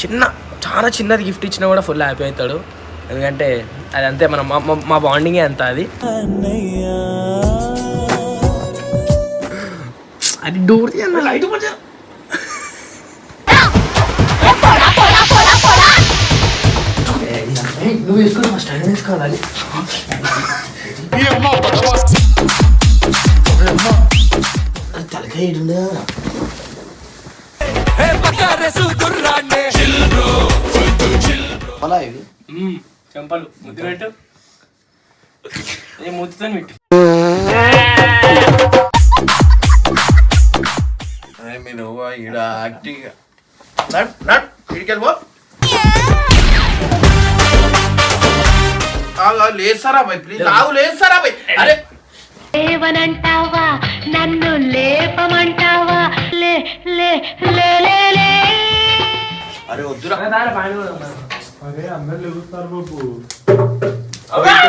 చిన్న చాలా చిన్నది గిఫ్ట్ ఇచ్చినా కూడా ఫుల్ హ్యాపీ అవుతాడు. ఎందుకంటే అది అంతే మన మా- బాండింగే అంత అది. అది డోర్ లైట్ నువ్వు వేసుకోవాలి ఆయన వేసుకోవాలి తలకాయ చెంపలు ముద్దు పెట్టు. ఏ ముద్దుతో పెట్టు మీరు ఈడ యాక్టింగ్ నట్ నట్ ఇడికెళ్ళి పో ఆగు, ఆగు, లేస్తారా బై ప్లీజ్ ఆగు లేస్తారా బై అరే లేవనంటావా? నన్ను లేపమంటావా? లే లే లే లే లే. అరే వద్దురా. అరే.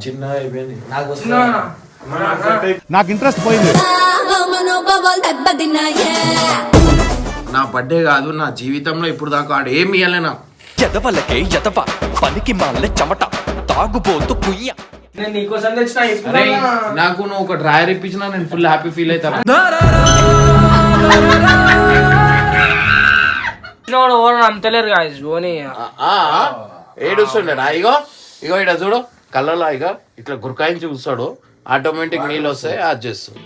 చిన్న అయిపోయింది. నా, నా. నాకు ఇంట్రెస్ట్ పోయింది. నా బర్త్డే కాదు నా జీవితంలో ఇప్పుడు దాకా ఆడు ఏమి ఇవ్వలే నాకు ఎదవలకే ఎదవ పనికి మాల చెమట తాగుబోతు కుయ్య. నేను నీకోసం తెచ్చిన అరే నాకు నువ్వు ఒక డ్రాయర్ ఇప్పించినా నేను ఫుల్ హ్యాపీ ఫీల్ అవుతాను? ఇచ్చినవాడు ఎవరు నమ్మతలేరు కాదు ఓని ఏడుస్తుండే నా ఇగో ఇగో ఇడ చూడు. కళ్ళలో ఇగో ఇట్లా గురకాయించి చూస్తాడు. ఆటోమేటిక్ నీళ్ళు వస్తాయి అది చేస్తాడు.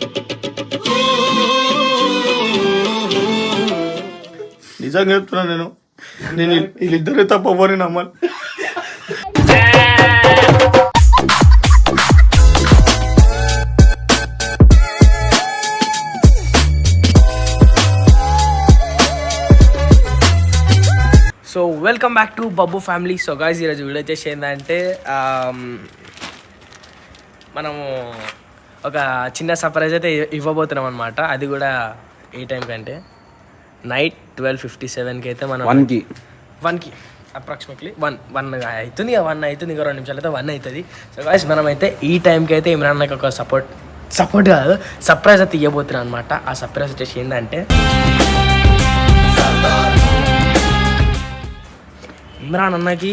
నిజంగా చెప్తున్నా నేను. నేను వీళ్ళిద్దరే తప్ప పోని నమ్మాలి so welcome back to Babbu family so guys ఈరోజు వీడియో వచ్చేసి ఏంటంటే um, మనము ఒక చిన్న సర్ప్రైజ్ అయితే ఇవ్వబోతున్నాం అనమాట అది కూడా ఏ టైం కంటే. నైట్ ట్వెల్వ్ ఫిఫ్టీ సెవెన్కి అయితే మనం వన్కి. వన్కి అప్రాక్సిమేట్లీ వన్ వన్ అవుతుంది ఇక వన్ అవుతుంది ఇంకా రెండు నిమిషాలు అయితే వన్ అవుతుంది. సో గాయస్ మనమైతే ఈ టైంకి అయితే ఇమ్రాన్ నాకు ఒక సపోర్ట్ సపోర్ట్ కాదు సర్ప్రైజ్ అయితే ఇవ్వబోతున్నాం అనమాట ఆ సర్ప్రైజ్ వచ్చేసి ఏంటంటే ఇమ్రాన్ అన్నకి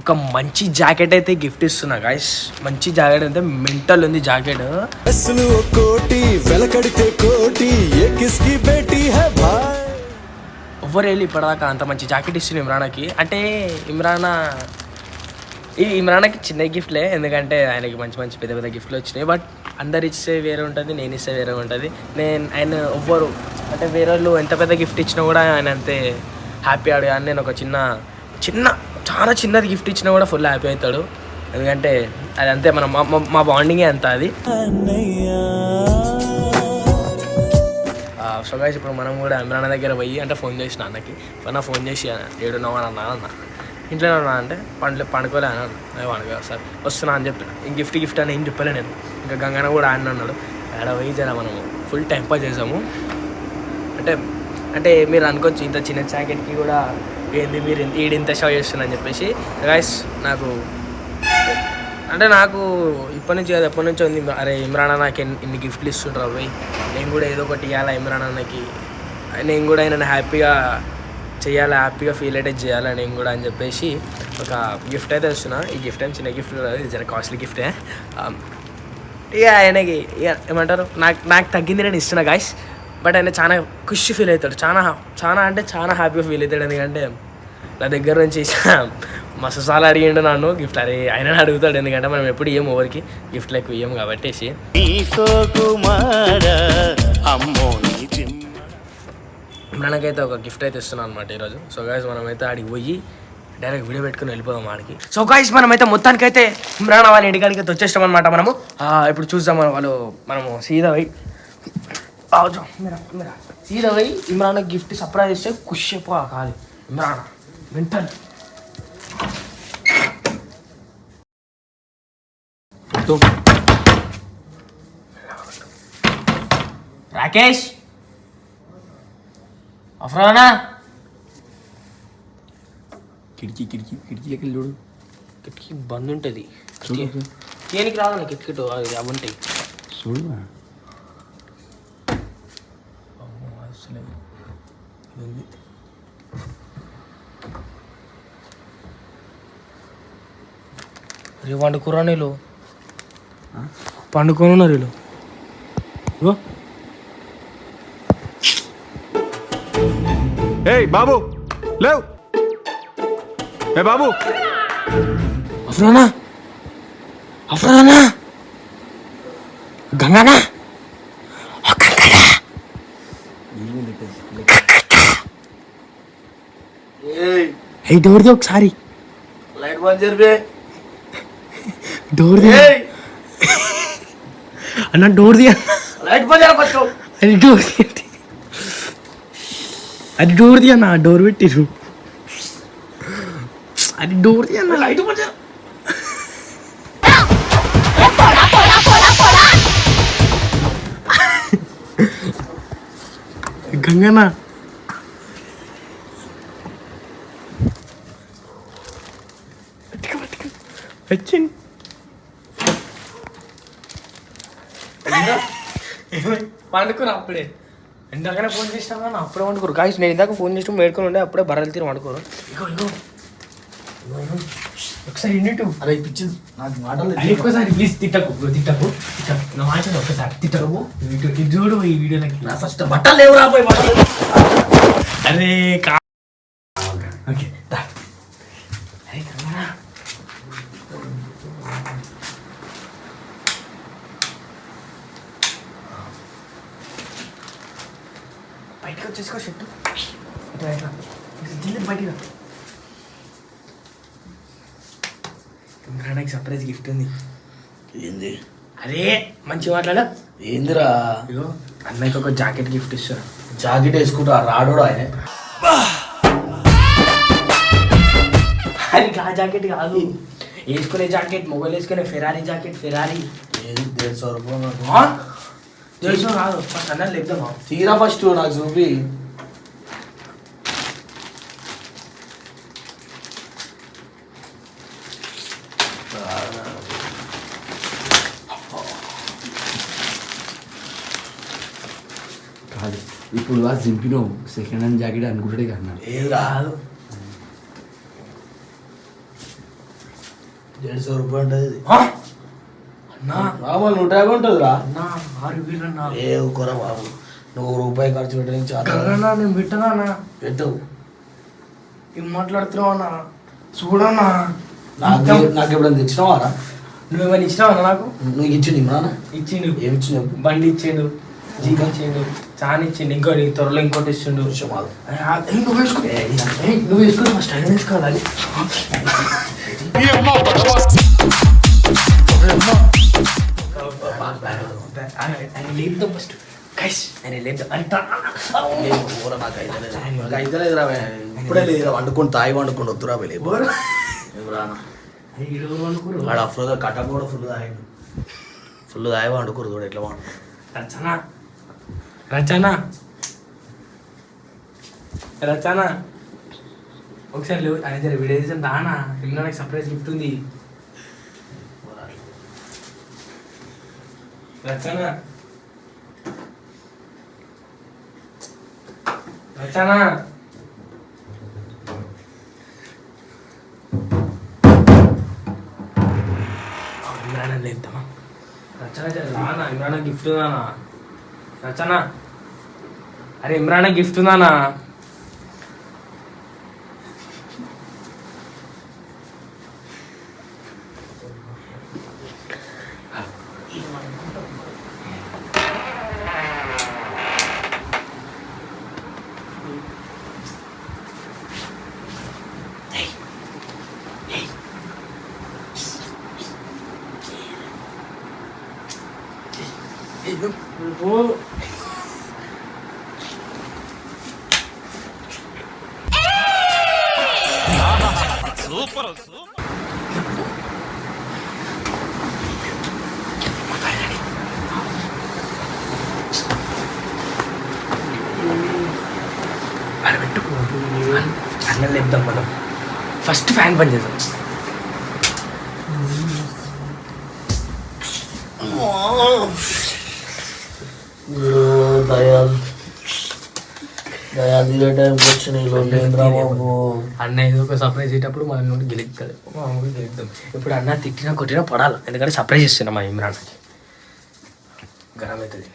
ఒక మంచి జాకెట్ అయితే గిఫ్ట్ ఇస్తున్నా గాయస్ మంచి జాకెట్ అయితే మెంటల్ ఉంది జాకెట్. అసలు కోటి వెలకడితే కోటి ఏ కిస్కి బేటీ హై భాయ్. ఎవరు వెళ్ళి ఇప్పటిదాకా అంత మంచి జాకెట్ ఇస్తుంది ఇమ్రాన్కి? అంటే ఇమ్రాన్ ఈ ఇమ్రాన్కి చిన్న గిఫ్ట్లే ఎందుకంటే ఆయనకి మంచి మంచి పెద్ద పెద్ద గిఫ్ట్లు వచ్చినాయి. బట్ అందరు ఇస్తే వేరే ఉంటుంది నేను ఇస్తే వేరే ఉంటుంది. నేను ఆయన ఎవ్వరు అంటే వేరే వాళ్ళు ఎంత పెద్ద గిఫ్ట్ ఇచ్చినా కూడా ఆయన అంతే హ్యాపీ ఆడు. కానీ నేను ఒక చిన్న చిన్న చాలా చిన్నది గిఫ్ట్ ఇచ్చినా కూడా ఫుల్ హ్యాపీ అవుతాడు. ఎందుకంటే అది అంతే మనం మా- బాండింగే అంత అది. సో గైస్ ఇప్పుడు మనం కూడా నాన్న దగ్గర పోయి అంటే ఫోన్ చేసి అన్నకి మొన్న ఫోన్ చేసి ఏడున్నావు అని అన్నా అన్న ఇంట్లో ఉన్నా అంటే పండ్లు పండుకోలే అని అన్న. అదే సార్ వస్తున్నా అని చెప్పిన. ఇంక గిఫ్ట్ గిఫ్ట్ అని ఏం చెప్పలే నేను. ఇంకా గంగన కూడా ఆయన అన్నాడు. ఆడ పోయి జర మనము ఫుల్ టైం చేసాము. అంటే అంటే మీరు అనుకోవచ్చు ఇంత చిన్న జాకెట్కి కూడా ఏంది మీరు ఇంత- ఈడు ఇంత షో చేస్తున్నా అని చెప్పేసి గాయస్ నాకు అంటే నాకు ఇప్పటి నుంచి కాదు ఎప్పటి నుంచో ఉంది. అరే ఇమ్రాన్ నాకు ఎన్ని ఇన్ని గిఫ్ట్లు ఇస్తుంటారు పోయి నేను కూడా ఏదో ఒకటి ఇవ్వాలా ఇమ్రాన్ అన్నకి. నేను కూడా ఆయన హ్యాపీగా చేయాలి హ్యాపీగా ఫీల్ అయితే చేయాలి నేను కూడా అని చెప్పేసి ఒక గిఫ్ట్ అయితే వస్తున్నా ఈ గిఫ్ట్ ఏం చిన్న గిఫ్ట్ కాదు ఇది జర కాస్ట్లీ గిఫ్టే ఇక ఆయనకి ఇక ఏమంటారు? నాకు నాకు తగ్గింది నేను ఇస్తున్నా గాయస్ బట్ ఆయన చాలా ఖుషి ఫీల్ అవుతాడు. చాలా చాలా అంటే చాలా హ్యాపీగా ఫీల్ అవుతాడు ఎందుకంటే నా దగ్గర నుంచి మస్తు సార్లు అడిగిండు నన్ను గిఫ్ట్ అరే ఆయన అడుగుతాడు ఎందుకంటే మనం ఎప్పుడు ఇయ్యం ఎవరికి గిఫ్ట్లు ఎక్కువ ఇయ్యం కాబట్టేసి. మనకైతే ఒక గిఫ్ట్ అయితే ఇస్తున్నాను అనమాట ఈరోజు. సో గాయస్ మనమైతే ఆడికి పోయి డైరెక్ట్ వీడియో పెట్టుకుని వెళ్ళిపోదాం ఆడికి. సో గాయస్ మనమైతే మొత్తానికైతే ఇమ్రాన్ వాళ్ళ ఇంటికాడికి వచ్చేస్తాం అనమాట మనము. ఇప్పుడు చూద్దాం మనం వాళ్ళు మనము సీదా పోయి ఆజో, మీరా, మీరా. సీదా పోయి ఇమ్రాన్ గిఫ్ట్ సర్ప్రైజ్ ఇస్తే ఖుషి అయిపో కాదు ఇమ్రాన్ మెంటల్ రాకేష్. అఫ్రానా? కిటికీ కిటికీ వెళ్ళి చూడు? కిటికీ బంద్ ఉంటుంది. దేనికి రావాలి? కిటికీ అది అవి ఉంటాయి చూడు. రే వండుకురా నీళ్ళు. పండుకొని ఉన్నారు వీళ్ళు ఏయ్ బాబు. లేవ్. ఏ బాబు. అఫ్రానా? అఫ్రానా? గంగానా ఓ గంగానా ఏ డోర్ది ఒకసారి లైట్ బంద్ జరిపే డోర్ది అన్న డోర్ది లైట్ బంద్ జర ఫస్ట్ అది డోర్ తీయండి అది డోర్ తీయన్న డోర్ పెట్టిరు అది డోర్ తీయన్న లైట్ బంద్ చేయరా. గంగన్న వచ్చింది పండుకురా అప్పుడే. ఇందాకనే ఫోన్ చేసినా అప్పుడే వండుకోరు. కాయస్ నేను ఇందాక ఫోన్ చేసిన మేడుకొని ఉండే అప్పుడే బర్రెలు తీరు వండుకోరు. ఇగో ఇగో. ఒకసారి ఇండిటు అరే పిచ్చి నాకు మాటలు ఒక్కసారి ప్లీజ్ తిట్టకు తిట్టకు తిట్టకు. నా మాట ఒక్కసారి తిట్టకు. ఇటు చూడు ఈ వీడియోలకి నా ఫస్ట్ బట్టలు లేవు రాబోయే బట్టలు. అరే కా ఓకే బయటకు వచ్చేసుకో షర్టు. జిల్లు బయటికి రా. ఇమ్రాన్కి సర్ప్రైజ్ గిఫ్ట్ ఉంది. ఏంది? అరే మంచి మాట్లాడా. ఏందిరా? ఇగో అన్నయ్యకి ఒక జాకెట్ గిఫ్ట్ ఇస్తాను జాకెట్ వేసుకుంటా రాడోడు ఆయన? అది ఆ జాకెట్ కాదు. వేసుకునే జాకెట్ మొబైల్ వేసుకునే ఫెరారీ జాకెట్ ఫెరారీ ఏది దేడు సో రూపాయలు తెలుసు కాదు ఫస్ట్ అన్నది లేపుదామా తీరా ఫస్ట్ నాకు చూపి కాదు ఇప్పుడు ఆ జింపినో సెకండ్ హ్యాండ్ జాకెట్ అనుకుంటాడే కన్నా ఏదిరా కాదు దేడు సో రూపాయలు ఉంటుంది మామూలు నూట యాభై వీళ్ళు అన్నా ఏ కొర బాబు. నువ్వు రూపాయి ఖర్చు పెట్టడానికి చాలా నేను పెట్టనా పెట్టవు. ఏం మాట్లాడుతున్నావు అన్నా? చూడన్నా. నాకు నాకు ఎప్పుడైనా తెచ్చినావారా నువ్వేమైనా ఇచ్చినావు అన్న నాకు? నువ్వు ఇచ్చింది ఇమ్రానా ఇచ్చిండు. ఏమి ఇచ్చినావు బండి ఇచ్చిండు జీప్ ఇచ్చిండు చాన్ ఇచ్చిండు ఇంకో నీకు త్వరలో ఇంకోటి ఇచ్చిండు నువ్వు వేసుకో. నువ్వు వేసుకో ఫస్ట్ ఆయన వేసుకోవాలి ఆయన లేపుదాం ఫస్ట్ కైస్ ఆయన లేపుదాం అంట ఊర నాకు అయితలేదు. నాకు ఇప్పుడే లేదురా వండుకొని తాయి వండుకొని వద్దురా బే, లేవు. కట్ట వాడు అఫ్రోగా కూడా ఫుల్ తాగాడు ఫుల్ తాయి వండుకోరు చూడు ఎట్లా వండు రచన రచన రచన ఒకసారి లేవు ఆయన వీడియో రానా ఇంకా నాకు సర్ప్రైజ్ గిఫ్ట్ ఉంది రచన. రచన. ఇమ్రాన్ లేద్దామా రచన జర రానా ఇమ్రాన్ గిఫ్ట్ ఉందానా రచన. అరే ఇమ్రాన్ గిఫ్ట్ ఉందానా అన్న లేపుదాం మనం. ఫస్ట్ ఫ్యాన్ పని చేద్దాం. దయాలు. అన్న ఏదో ఒక సర్ప్రైజ్ ఇచ్చేటప్పుడు మన నుండి మామూలు గెలుపుతాం ఇప్పుడు అన్న తిట్టినా కొట్టినా పడాలి? ఎందుకంటే సర్ప్రైజ్ ఇస్తున్నాం మా ఇమ్రాన్కి గరం అవుతుంది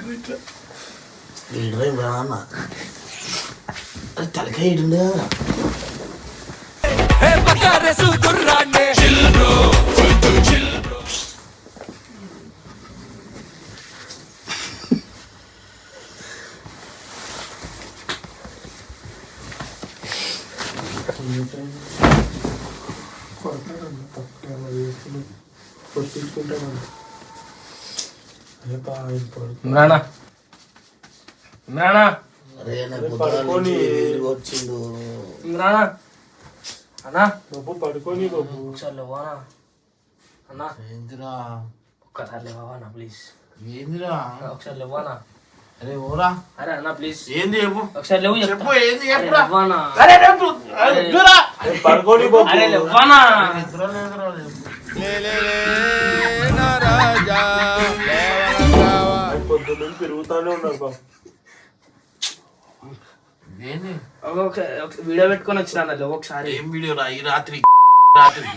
వీడు రా అన్న అది తలకాయ ఇడుండే కదా ఇమ్రానా అరే నాకు వచ్చిండు. ఇమ్రానా అన్నా? బాబు పడుకొని బాబు. ఒకసారి లేవానా అన్నా? ఏందిరా? ఒక్కసారి లేవా అన్న ప్లీజ్ ఏందిరా? ఒకసారి లేవానా అరే ఓరా అరే అన్న ప్లీజ్ ఏంది చెప్పు? ఒకసారి లేవు చెప్పు చెప్తా ఏంది అరే చెప్పురా లేవానా అరే రేపు అరే వద్దురా. అరే లేవానా నిద్ర లేదురా రేపు. ఏంది ఒకసారి ఒక- వీడియో పెట్టుకొని వచ్చిన ఒకసారి. ఏం వీడియో రా ఈ రాత్రి రాత్రి.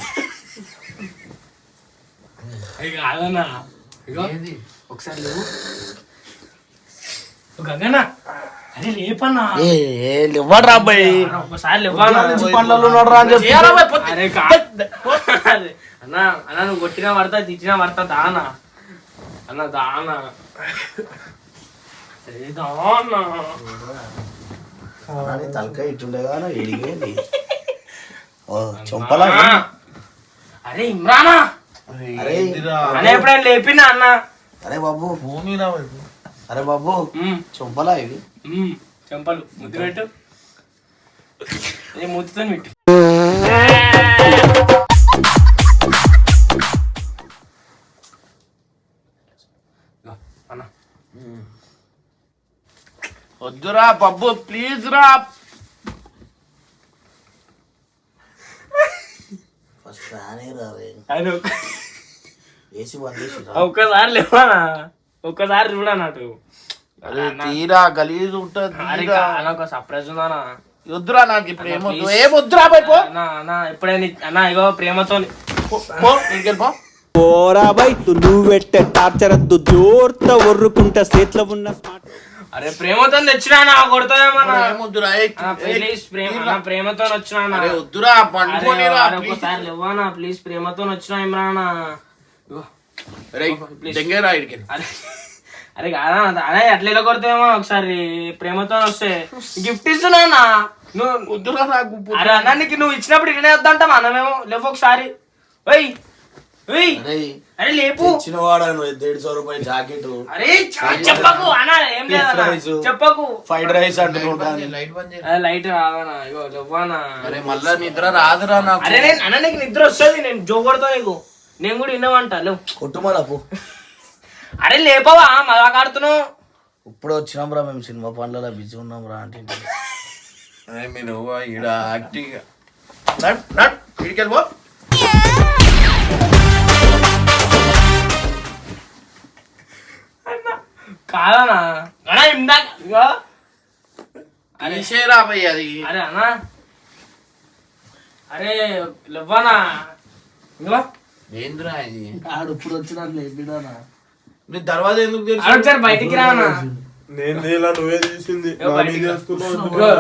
కాదన్నా ఒకసారి లేవు? గంగన్న అరే లేపన్నా. అన్న, ఒకసారి నువ్వు కొట్టినా పడతా తిట్టినా పడతా దానా. అన్న దానా. అరే దానా? అని తలకాయ ఇట్టుండే కదా ఇడిగేది ఓ చంపలా. అరే ఇమ్రానా? అరే అన్న ఎప్పుడైనా లేపినా అన్న? అరే బాబు. భూమిరా పోయి. అరే బాబు చంపలా ఇవి? చెంపలు. ముద్దు పెట్టు. ఏ ముద్దుతో పెట్టు. వద్దురా పబ్బు ప్లీజ్ రా. ఫస్ట్ ఫ్యాన్ రా రే. ఆయన ఒక్క- ఏసీ బంద్ చేసి రా ఒక్కసారి లేవానా? ఒక్కసారి చూడన్నట్టు అరే తీరా గలీజ్ ఉంటది ఒక సర్ప్రైజ్ ఉందన్నా. వద్దురా నాకు ఇప్పుడు అన్న అన్న ఎప్పుడైనా అన్న ఇగో ప్రేమతో పోరా బైతు నువ్వెట్టే టార్చర్ వద్దు జోర్త ఒర్రుకుంటా సేట్లో ఉన్న స్మార్ట్ అరే ప్రేమతో తెచ్చినా నా ఏయ్, ప్లీజ్ ప్రేమ ప్రేమతో వచ్చినా. అరే వద్దురా అరే, అరే, లేవానా ప్లీజ్ ప్రేమతో వచ్చినా ఇమ్రానా అరే అరే కాదా అదే అట్లా ఇలా ఒకసారి ప్రేమతో వస్తే గిఫ్ట్ ఇస్తున్నా. నువ్వు వద్దురా నాకు అరే అన్న నీకు నువ్వు ఇచ్చినప్పుడు ఇటనే వద్దంటాం అన్న మేము లేవు ఒకసారి. ఓయ్. అరే అరే లేపు. దేడు సో రూపాయలు జాకెట్? అరే చ- చెప్పకు అన్న ఏం లేదు. చెప్పకు. Fried rice light. అరే ఇగో మళ్ళా నిద్ర రాదురా నాకు. అరే నేను అన్న నీకు నిద్ర వస్తుంది నేను జో కొడతా నీకు. నేను కూడా విన్నావంట లేవు అరే లేపవా మళ్ళా కాడుతున్నావు ఇప్పుడు వచ్చినాం రా మేము సినిమా పనులలో బిజీ ఉన్నాం రా అంటే ఈడ యాక్టింగ్. నట్ నట్ కాదనా అన్నా ఇందాక ఇగో. తీసేరా అది. అరే అన్నా. అరే ఇగో ఏందిరా ఇది? ఆడు ఇప్పుడు వచ్చినా లేపిడానా నీ దర్వాజా ఎందుకు అరే తెలుసు ఒకసారి బయటికి రానా నేను ఇలా నువ్వే తీసింది. నా మీద. వేసుకున్నావు.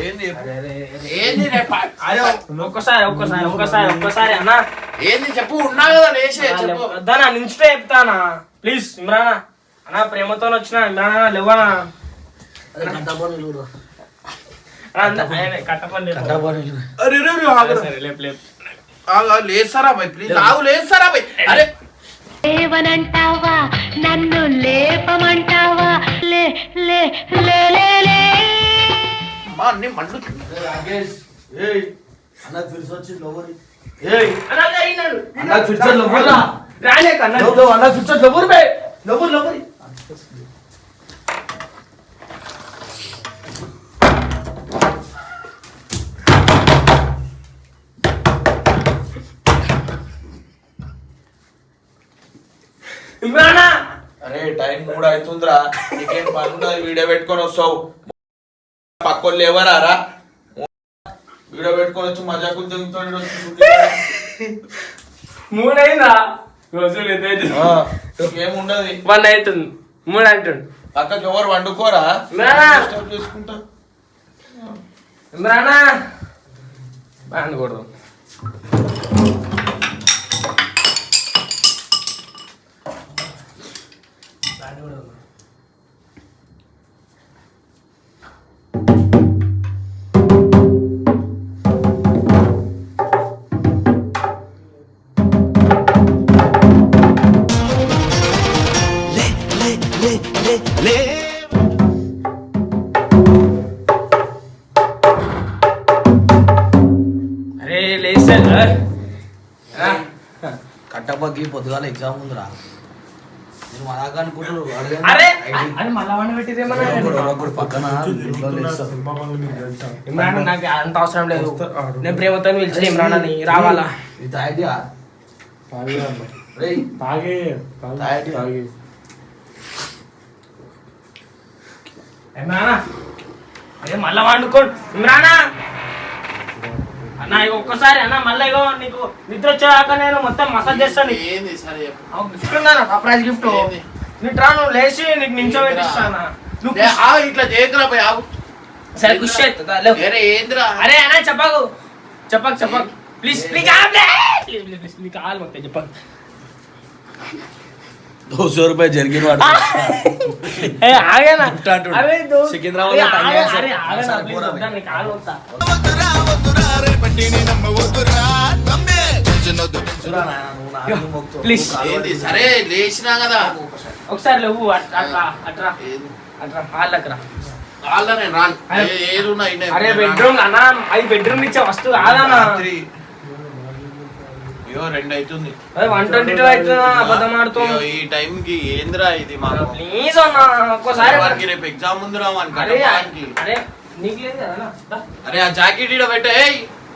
ఏంది. అరే అరే అరే. ఏంది రే పా- అరే ఒక్కసారి ఒక్కసారి ఒక్కసారి ఒక్కసారి అన్నా. ఏంది? చెప్పు ఉన్నా కదా లేచే చెప్పు. వద్దానా నించుటే చెప్తానా. ప్లీజ్ ఇమ్రానా. అన్నా ప్రేమతో వచ్చిన లేవనా? అదే కట్టపని రా కట్టపల్లి కట్టపని అరే రే రే, ఆగురా. సరే లేపు లేపు. ఆగు, ఆగు, లేస్తారా భయ్ ప్లీజ్ ఆగు లేస్తారా భయ్ అరే. లేవనంటావా? నన్ను లేపమంటావా? లే లే లే లే లే. అమ్మా అన్ని మండు రాకేష్. ఏయ్. అన్నకు ఫిర్స్ వచ్చింది లోవరి ఏయ్. అన్న అన్నకు ఫిర్స్ లోవరా రాలే కన్నా లో అన్నకు ఫిర్స్ లోవరి బే. లోవరి అరే టైం మూడు అవుతుందిరా. నీకేం పని ఉండదు వీడియో పెట్టుకొని వస్తావు. పక్కోళ్ళు ఎవరా రా. వీడియో పెట్టుకొని వచ్చి మజాకు దిగుతాడు వచ్చి shooting. మూడు అయిందా రోజులు ఇంకేముండదు. వన్ అవుతుంది. మూడు అంటుండు. పక్కకి ఎవరు వండుకోరా? చేసుకుంటా. అనకూడదు అరే పొద్దుగాల ఎగ్జామ్ ఉందిరా నేను మరాక అనుకుంటారు అరే అరే మళ్ళా వండి పెట్టిరేమన్నా ఒకడు పక్కన ఇంట్లో లేస్తా. సినిమా పనులు మీకు తెలుసా? ఇమ్రాన్ నాకు అంత అవసరం లేదు. నేను ప్రేమతో పిలిచిన ఇమ్రాన్ అని రావాలా? ఇది తాగిటియా తాగే అన్న. రేయ్. తాగే తాగే, తాగేటి. తాగే. ఇమ్రానా అరే మళ్ళా వండుకోండి ఇమ్రానా? నా ఒక్కసారి అన్న మళ్ళీ ఇగో నీకు నిద్ర వచ్చాక నేను మొత్తం మసాజ్ చేస్తాను ఏంది సరే గిఫ్ట్ ఉన్నాను సర్ప్రైజ్ గిఫ్ట్ నీ ట్రా నువ్వు లేచి నీకు నించోబెట్టిస్తానా నువ్వు ఇట్లా చేయకురా పోయి ఆవు సరే ఖుషి అరే ఏంద్రా? అరే అన్న చెప్పకు. చెప్పకు చెప్పకు. Please please please please please please please please please please please please gift అంటుండు. అరే దో సికింద్రాబాద్ ప్లీజ్ సరే లేచినా కదా? ఒకసారి లేవు అట్- అట్రా అట్రా. హాల్లోకి రా వాళ్ళనే రాను. అరే. బెడ్రూమ్ అన్న అది బెడ్రూమ్ ఇచ్చే వస్తువు కాదన్నా. అయ్యో రెండు అవుతుంది వన్ ట్వంటీ టూ అవుతుందా అబద్ధం ఆడుతూ అయ్యో, ఈ టైం కి ఏందిరా ఇది మాకు? ప్లీజ్ అన్న ఒక్కసారి వానికి రేపు ఎగ్జామ్ ఉందిరా అరే వానికి. అరే నీకు లేదు కదా అన్న? దా. అరే ఆ జాకెట్ ఇడ పెట్టే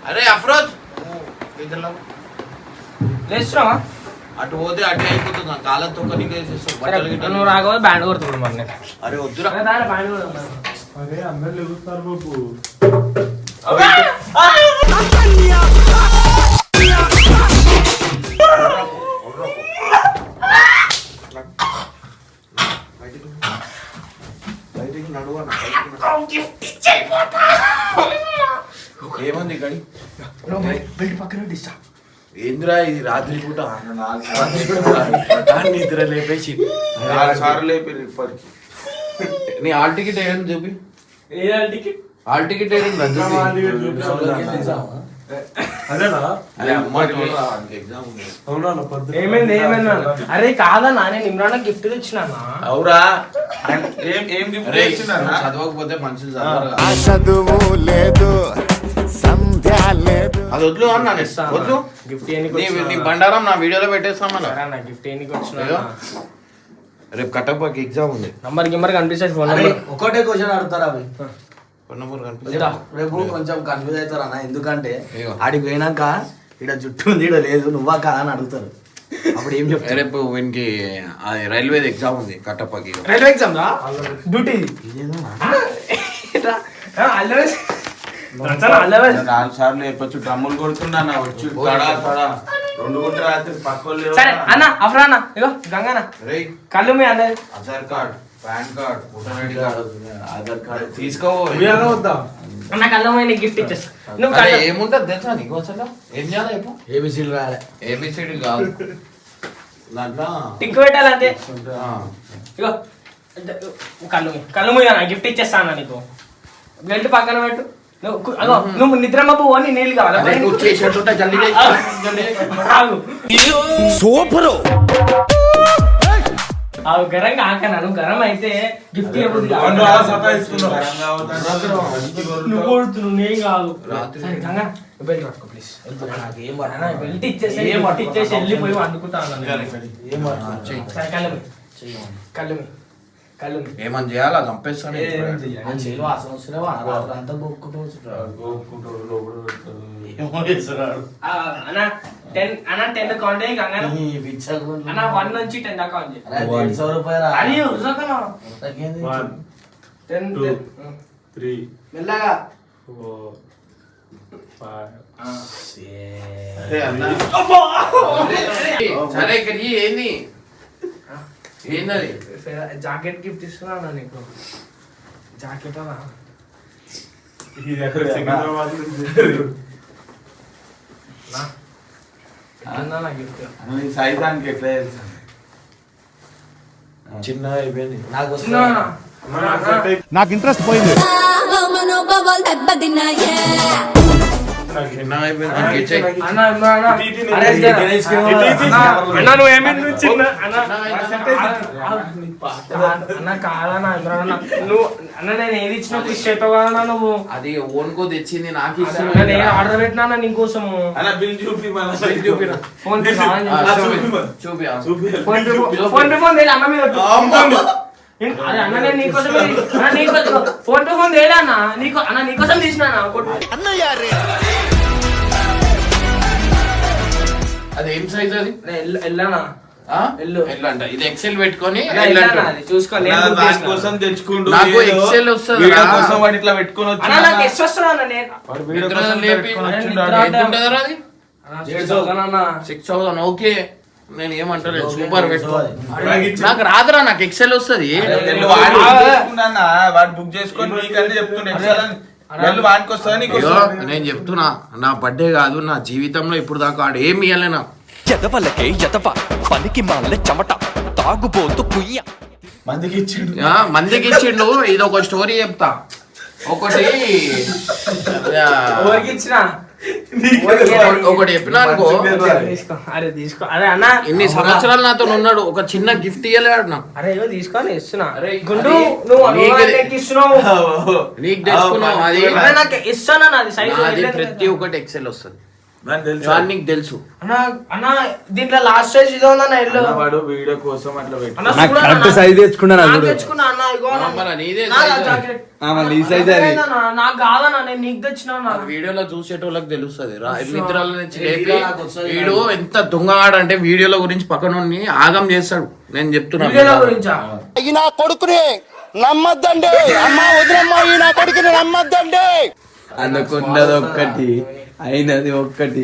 అరే అఫ్రోజ్! అటు పోతే అటే అయిపోతుంది కాళ్ళతో గిట్టలు. నువ్వు రాకపోతే బ్యాండ్ కొడుతుంది మరి నేను. అరే వద్దురా. బ్యాండ్ అరే అందరు లెగుస్తారు బాబు. నడువు. ఏముంది గడి బెల్ట్ పక్కన పెట్టిస్తా ఏందిరా ఇది రాత్రి పూట దాన్ని నిద్ర లేపేసి. నాలుగు సార్లు లేపారు ఇప్పటికి. నీ హాల్ టికెట్ ఏదైనా చూపి? ఏదంటికి హాల్ టికెట్? అన్న, పొద్దున్న ఏమైంది ఏమైంది? అరే కాదన్నా నేను ఇమ్రాన్ గిఫ్ట్ తెచ్చినానా? అవురా. చదవకపోతే మనుషులు. చదువు లేదు సంధ్య లేదు. అది వద్దు అన్నా నేను. వద్దు. గిఫ్ట్ ఏనికి నీ బండారం నా వీడియోలో పెట్టేస్తాం మన సరే అన్న గిఫ్ట్ ఏనికి వచ్చినా. రేపు కట్టప్పకి ఎగ్జామ్ ఉంది. నంబర్ గిమ్మర్ కనిపిస్తుంది ఫోన్ ఒకటే క్వశ్చన్ అడుగుతారా అవి. రేపు కొంచెం కన్ఫ్యూజ్ అవుతారు అన్న. ఎందుకంటే. ఆడికి పోయినాక ఇక్కడ జుట్టు ఉంది ఇక్కడ లేదు నువ్వా కాదా అని అడుగుతారు. అప్పుడు ఏం చెప్తారు? రేపు వీనికి అది రైల్వేది ఎగ్జామ్ ఉంది కట్టప్పకి రైల్వే ఎగ్జామ్ రా డ్యూటీ నాలుగు సార్లు లేపచ్చు డ్రమ్ములు కొడుతున్నా వచ్చి తడా తడా. రెండు గుంట రాత్రి పక్కోళ్ళు సరే అన్న. అఫ్రా అన్న ఇగో గంగన్న. రేయ్. కళ్ళు మీ అన్నది Aadhaar card PAN card voter ID card. Aadhaar card. Gift ఇచ్చేస్తా. నువ్వు అరే, కళ్ళు ఏముంటుంది తెలుసా నీకు అసలు? ఏం చేయాలి చెప్పు. ఏబిసీలు రాలే ఏబిసిడి కాదు. దాంట్లో టిక్ ఇగో కళ్ళు మూయి. గిఫ్ట్ ఇచ్చేస్తా అన్న నీకు. బెల్ట్ పక్కన పెట్టు. నువ్వు కు- అగో నువ్వు నిద్ర మబ్బు అని నీళ్ళు కావాలా. సూపరు. ఆ గరం కాకనా నువ్వు గరం అయితే గిఫ్ట్. నువ్వు కాదు బెల్ట్ పట్టుకో ప్లీజ్ బెల్ట్ ఇచ్చేసి ఏం? ఇచ్చేసి వెళ్ళిపోయి వండుకుంటా అన్నాను. ఏం పట్టుకో? సరే, కళ్ళు. కళ్ళు. కళ్ళు. ఏమని చేయాలా? చంపేస్తాను ఆ చేలు వాసన వస్తున్నావా రాత్రి అంతా గోక్కుంటూ వస్తున్నాడు. గోపుకుంటాడు, లోపల అన్న టెన్ అన్న టెన్ కౌంట్ అయ్యి గంగా ఈ పిచ్చగుండు. అన్న వన్ నుంచి టెన్ దాకా కౌంట్ చేయి. సౌ రూపాయలా? టెన్ మెల్లగా. సరే ఇక్కడ ఏంది? ఏందది జాకెట్ గిఫ్ట్ ఇస్తున్నా నీకు? జాకెట్ అలా సైతానికి ఎట్లా తెలుసు? చిన్న అయిపోయింది. నాకు ఇంట్రెస్ట్ పోయింది. ఏది ఇచ్చినా కదా నువ్వు అది ఓన్కో తెచ్చింది నాకు నేను ఆర్డర్ పెట్టినా నీకోసము అన్న బిల్ చూపి. PhonePe. చూపి. ఫోన్ పే అన్న మీద ఫోన్ ఫోన్ నీకో అన్న నీకోసం తీసిన అన్న అది ఏం సైజ్ అది? నేను ఎల్లు- ఎల్లానా? ఆ? ఎల్లు. ఎల్లు అంట. ఇది ఎక్సెల్ పెట్టుకొని అన్న ఎల్లు ఎల్లానా? అంటాడు. అది చూసుకో నేను నా బుక్ దాని చేసిన. కోసం తెచ్చుకుంటూ నాకు Excel వస్తుందా? కోసం వాడు ఇట్లా పెట్టుకొని వచ్చి. Six thousand okay. నేను ఏమంటలేదు సూపర్ నాకు రాదురా నాకు ఎక్సెల్ వస్తుంది. వాడు బుక్ చేసుకున్నా వాడు బుక్ చేసుకొని చెప్తుండే నేను చెప్తున్నా నా బర్త్డే కాదు నా జీవితంలో ఇప్పుడు దాకా ఆడు ఏమి ఇవ్వలే నాకు. ఎదవలకే ఎదవ పనికి మాల చెమట తాగుబోతు కుయ్య. మందికి ఇచ్చిండు ఆ, మందికి ఇచ్చిండు ఇది ఒక స్టోరీ చెప్తా. ఒకటి ఆ, ఎవరికి ఇచ్చిన ఒకటి- చెప్పినా అరే తీసుకో అరే అన్న ఇన్ని సంవత్సరాలు నాతో ఉన్నాడు. ఒక చిన్న గిఫ్ట్ ఇవ్వలేడు నాకు అరే తీసుకొని ఇస్తున్నా. గుండు నువ్వు ఇస్తున్నావు. నీకు తెచ్చుకున్నావు నాకు ఇస్తానా అది ప్రతి ఒక్కటి ఎక్సెల్ వస్తుంది. నాకు తెలుసు. దీంట్లో లాస్ట్ సైజ్ ఇదో ఉందన్న ఎల్లు అన్న వాడు వీడియో కోసం అట్లా కరెక్ట్ సైజ్ తెచ్చుకున్నాను తెచ్చుకున్నా అన్న ఇగో సైజ్ నాకు కాదన్న నేను నీకు తెచ్చిన వీడియోలో చూసేటోళ్ళకి తెలుస్తుంది. రా మిత్రాల నుంచి లేపి వీడు ఎంత దొంగగాడు అంటే వీడియోల గురించి పక్కన ఆగం చేస్తాడు. నేను చెప్తున్నా నా కొడుకుని నమ్మద్దండి. అమ్మ వదినమ్మ ఈ నా కొడుకుని నమ్మద్దండి. అనుకున్నది ఒక్కటి. అయినది ఒక్కటి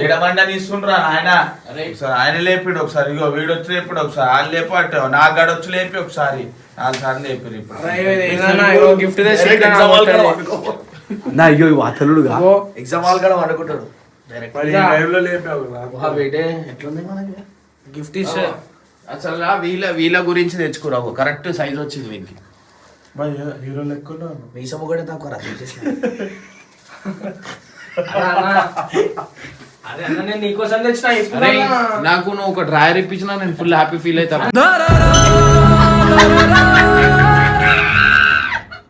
ఏడమండని ఇస్తుండ్రా ఆయన ఒకసారి ఆయన లేపిడు ఒకసారి ఇగో వీడు వచ్చి లేపిడు ఒకసారి ఆయన లేపాడు నా గడ వచ్చి లేపి ఒకసారి. నాలుగు సార్లు లేపిరు ఇప్పుడు. గిఫ్ట్. నా అయ్యో అతలుడుగా ఎగ్జామ్ హాల్ కాడ మనకి? గిఫ్ట్ ఇస్తే అసలు వీళ్ళ వీళ్ళ గురించి తెచ్చుకురా కరెక్ట్ సైజ్ వచ్చింది వీనికి. హీరో లెక్క మీసం ఒకటే తక్కువ రా నాకు నువ్వు ఒక డ్రాయర్ ఇప్పించినా నేను ఫుల్ హ్యాపీ ఫీల్ అవుతాను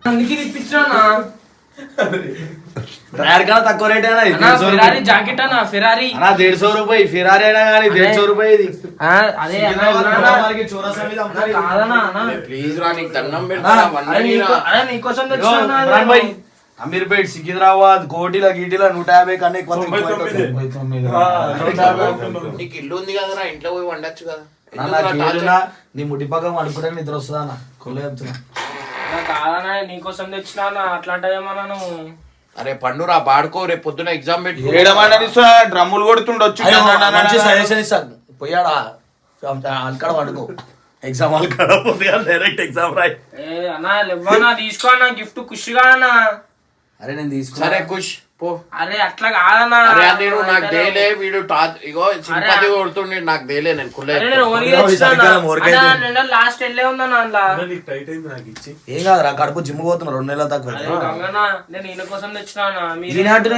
అందుకే ఇప్పించిన తక్కువ రేట్ అయినా ఫెరారీ. జాకెట్ అన్న ఫెరారీ అన్నా దేడ్ సో రూపాయి ఫిరారీ అయినా కానీ దేడ్ సో ఇది. అదే ప్లీజ్ రా నీకు దండం పెడతా నీకోసం అమీర్పేట్ సికింద్రాబాద్ కోటిల గీటిల నూట యాభై కన్నా ఎక్కువ నీకు ఇల్లు ఉంది కదరా ఇంట్లో పోయి వండొచ్చు కదా. నీ ముట్టి పక్కన అనుకుంటే నిద్ర వస్తుందా కొల్ల చెప్తున్నా. కాదన్నా నీకోసం తెచ్చిన నువ్వు? అరే పండురా పాడుకో రేపు పొద్దున ఎగ్జామ్ ఇస్తున్నా డ్రమ్ములు కొడుతుండొచ్చు మంచి సజెషన్ ఇస్తాను పోయాడా అక్కడ పడుకో. ఎగ్జామ్ హాల్ కాడ పోతే డైరెక్ట్ ఎగ్జామ్ రాయి. ఏ అన్న ఇవ్వనా తీసుకో అన్న గిఫ్ట్ ఖుషిగా అన్న అరే నేను తీసుకున్నా సరే ఖుష్ పో. అరే అట్లా కాదన్నా. అరే నువ్వు నాకు దేలే వీడు ఇగో సింపతి కొడుతుండే నాకు దేలే నేను కుల్లే నేను. లాస్ట్ వెళ్ళే ఉందన్న అందులో. నీకు టైట్ అయింది నాకు ఇచ్చి. ఏం కాదురా కడుపు జిమ్ పోతున్నా రెండు నెలల తక్కువ నేను ఈయన కోసం తెచ్చినా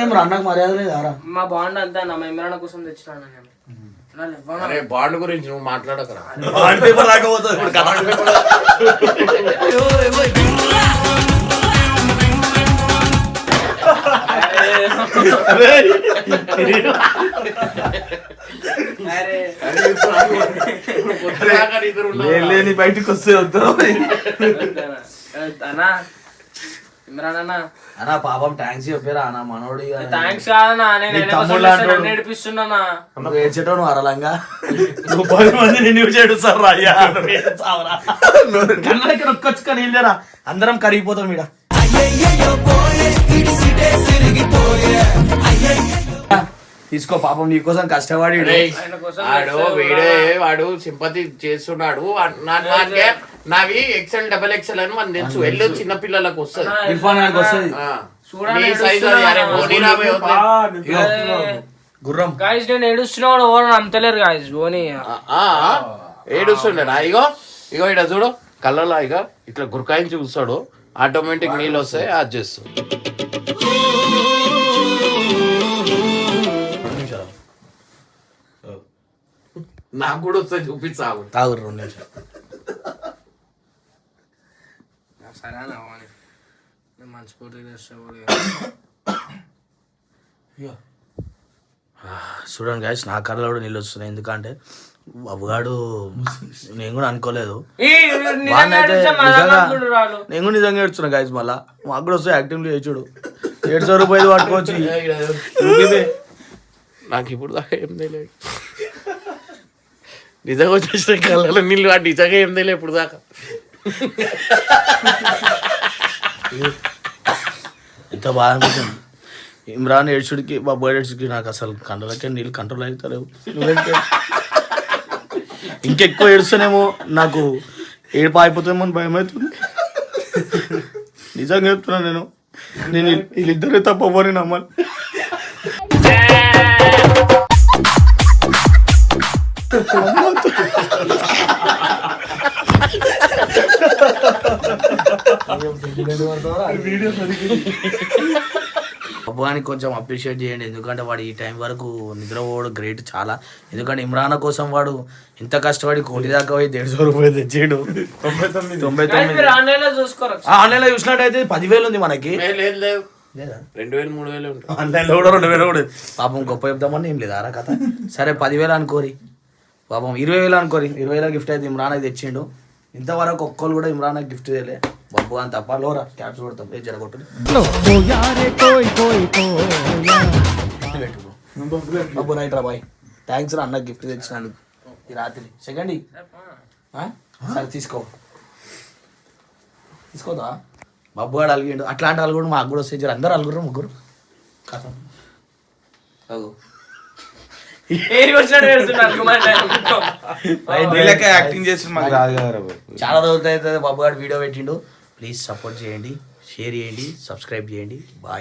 మరి అన్నకు మర్యాద లేదా రా మా బాండ్ అంతా అన్న మా ఇమ్రాన్ కోసం తెచ్చినా నేను. అరే బాండ్ గురించి నువ్వు మాట్లాడకరా. బాండ్ పేపర్ రాకపోతుంది ఇప్పుడు లేని బయటకు వస్తే వద్దు. అన్నా ఇమ్రాన్ అన్న. అన్న పాపం థ్యాంక్స్ చెప్పారా అన్న మనోడు ఇక. థ్యాంక్స్ కాదన్నా నేను నీ ఆయన తమ్ముడు కోసం లాంటోడు. నన్ను ఏడిపిస్తున్నానా నువ్వు ఏడ్చేటో నువ్వు అరలంగా? నువ్వు పది మందిని నువ్వు చేడు సార్ కానీ వెళ్ళారా? అందరం కరిగిపోతాం ఈడ. తీసుకో పాపం కష్టపడి ఆయన కోసం వాడు చేస్తాడు వీడే కూడా. వాడు సింపతి చేస్తున్నాడు. నా- నావి ఎక్సెల్ డబల్ ఎక్సెల్ అని మనకు తెలుసు. వెళ్ళి చిన్న పిల్లలకు వస్తుంది. ఇర్ఫాన్ వస్తుంది. నీ. గుర్రం. గాయస్ నేను ఏడుస్తున్నా కూడా ఎవరు నమ్మతలేరు గాయస్ ఓని ఆ, ఆ, ఏడుస్తుండేనా? ఇగో ఇగో ఇడ చూడు. కళ్ళలో ఇగో ఇట్లా గురకాయించి చూస్తాడు. ఆటోమేటిక్ నీళ్ళు వస్తాయి అది చేస్తాడు నాకు కూడా వస్తాయి చూపించావు తాగు రెండు నిమిషాలు. సరే ఓని నేను మంచి పోటీ చేస్తాను చూడండి గాయస్ నా కళ్ళలో కూడా నీళ్ళు వస్తున్నాయి. ఎందుకంటే బాబుగాడు నేను కూడా అనుకోలేదు. నేను కూడా నిజంగా ఏడ్చున్నా గాయస్ మళ్ళా. మాకు కూడా వస్తాయి యాక్టివ్లీ ఏడ్చుడు ఏడు సార్ రూపాయలు పట్టుకోవచ్చు నాకు ఇప్పుడు దాకా ఏం తెలియదు. నిజంగా వచ్చేసిన కళ్ళలో నీళ్ళు ఆ నిజంగా ఏం తెలియదు ఇప్పుడు దాకా. ఎంత బాగా అనిపించింది. ఇమ్రాన్ ఏడ్చుడికి బాబు ఏడ్చుడికి నాకు అసలు కండలకే నీళ్ళు కంట్రోల్ అవుతలేవు? ఇంకెక్కువ ఏడుస్తానేమో నాకు ఏడుపు అయిపోతుందేమో అని భయం అవుతుంది నిజంగా చెప్తున్నా నేను. నేను వీళ్ళిద్దరే తప్ప ఎవరిని నమ్మాలి వీడియో సరిగ్గా అబ్బాయిని కొంచెం అప్రిషియేట్ చేయండి. ఎందుకంటే వాడు ఈ టైం వరకు నిద్రపోవడం గ్రేట్ చాలా. ఎందుకంటే ఇమ్రాన్ కోసం వాడు ఇంత కష్టపడి కోటి దాకా పోయి దేడు రూపాయలు తెచ్చాడు. తొంభై తొమ్మిది. మీరు ఆన్లైన్లో చూసుకోరు? ఆన్లైన్లో చూసినట్టయితే పదివేలు ఉంది మనకి. ఏ, లేదు లేదు. రెండు వేలు మూడు వేలు కూడా రెండు వేలు కూడా. పాపం గొప్ప చెప్దామని ఏం లేదు ఆరా కథ. సరే పదివేలు అనుకోరి. పాపం ఇరవై వేలు అనుకోరి. ఇరవై వేల గిఫ్ట్ అయితే ఇమ్రాన్ తెచ్చిండు. ఇంతవరకు ఒక్కరు కూడా ఇమ్రాన్ గిఫ్ట్ చేయలే. బబ్బు అని తప్ప లోరా క్యాప్స్ కొడతాం. ఏ జరగొట్టు బబ్బు రైట్ రా బాయ్. థ్యాంక్స్ రా అన్న గిఫ్ట్ తెచ్చినందుకు. ఈ రాత్రి. సెకండ్ సరే తీసుకో. తీసుకోదా? బబ్బు గాడు అలిగిండు. అట్లాంటి వాళ్ళు కూడా మాకు కూడా వస్తాయి. జర అందరు అలుగురు ముగ్గురు. కథ. చాలా రోజులు అయితే బాబు. గారు వీడియో పెట్టిండు. ప్లీజ్ సపోర్ట్ చేయండి షేర్ చేయండి సబ్స్క్రైబ్ చేయండి. బాయ్.